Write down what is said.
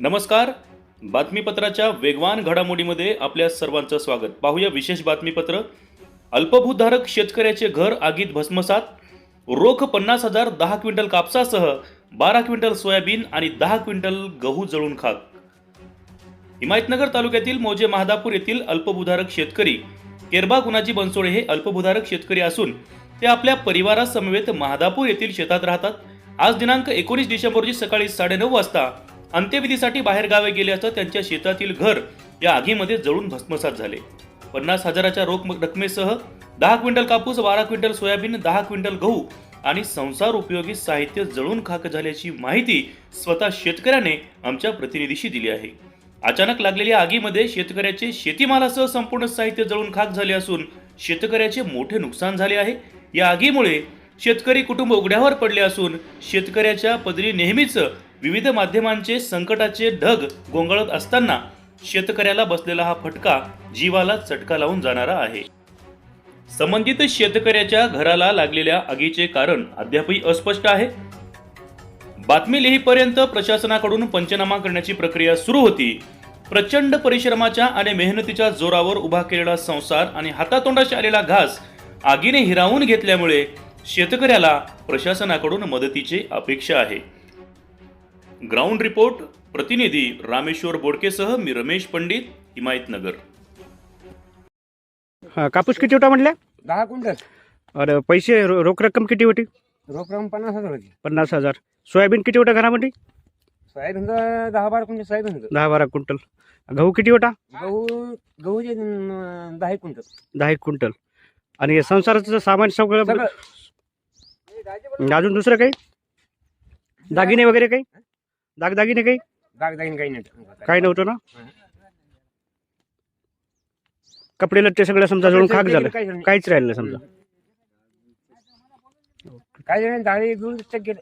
नमस्कार. बातमीपत्राच्या वेगवान घडामोडीमध्ये आपल्या सर्वांचं स्वागत. पाहूया विशेष बातमीपत्र. अल्पभूधारक शेतकऱ्याचे घर आगीत भस्मसात. रोख पन्नास हजार दहा क्विंटल कापसासह बारा क्विंटल सोयाबीन आणि दहा क्विंटल गहू जळून खाक. हिमायतनगर तालुक्यातील मोजे महादापूर येथील अल्पभूधारक शेतकरी केरबा गुणाजी बनसोडे हे अल्पभूधारक शेतकरी असून ते आपल्या परिवारासमवेत महादापूर येथील शेतात राहतात. आज दिनांक एकोणीस डिसेंबर रोजी सकाळी साडेनऊ वाजता अंत्यविधीसाठी बाहेर गावे गेले असता त्यांच्या शेतातील घर या आगीमध्ये जळून भस्मसात झाले. पन्नास हजाराच्या रोख रकमेसह दहा क्विंटल कापूस बारा क्विंटल सोयाबीन दहा क्विंटल गहू आणि संसार उपयोगी साहित्य जळून खाक झाल्याची माहिती स्वतः शेतकऱ्याने आमच्या प्रतिनिधीशी दिली आहे. अचानक लागलेल्या आगीमध्ये शेतकऱ्याचे शेतीमालासह संपूर्ण साहित्य जळून खाक झाले असून शेतकऱ्याचे मोठे नुकसान झाले आहे. या आगीमुळे शेतकरी कुटुंब उघड्यावर पडले असून शेतकऱ्याच्या पदरी नेहमीच विविध माध्यमांचे संकटाचे ढग गोंगळत असताना शेतकऱ्याला बसलेला हा फटका जीवाला चटका लावून जाणारा आहे. संबंधित शेतकऱ्याच्या घराला लागलेल्या आगीचे कारण अद्यापही अस्पष्ट आहे. बातमी लिहीपर्यंत प्रशासनाकडून पंचनामा करण्याची प्रक्रिया सुरू होती. प्रचंड परिश्रमाच्या आणि मेहनतीच्या जोरावर उभा केलेला संसार आणि हातातोंडाशी आलेला घास आगीने हिरावून घेतल्यामुळे शेतकऱ्याला प्रशासनाकडून मदतीची अपेक्षा आहे. ग्राउंड रिपोर्ट प्रतिनिधी रामेश्वर बोडकेसह मी रमेश पंडित हिमायतनगर. हा कापूस किती होता म्हटल्या? दहा क्विंटल. अरे पैसे रो- रोख रक्कम किती होती? रोख रक्कम पन्नास हजार होती. पन्नास हजार. सोयाबीन किती होता घरामध्ये? सोयाबीन तर दहा बारा क्विंटल सोयाबीन होतं. दहा बारा क्विंटल. गहू किती होता? गहू गहूचे अं, दहा एक क्विंटल. दहा एक क्विंटल. आणि हे संसाराचं सामान सगळं सगळं. अजून दुसरं काही? दागिने वगैरे काही? दागदागिने काही? दागदागिने काही नाही. काही नव्हतं ना? कपडे लत्ते सगळं समजा जळून खाक झालं. काहीच राहिलं समजा. काही नाही दहा एक दोन टक्के गेले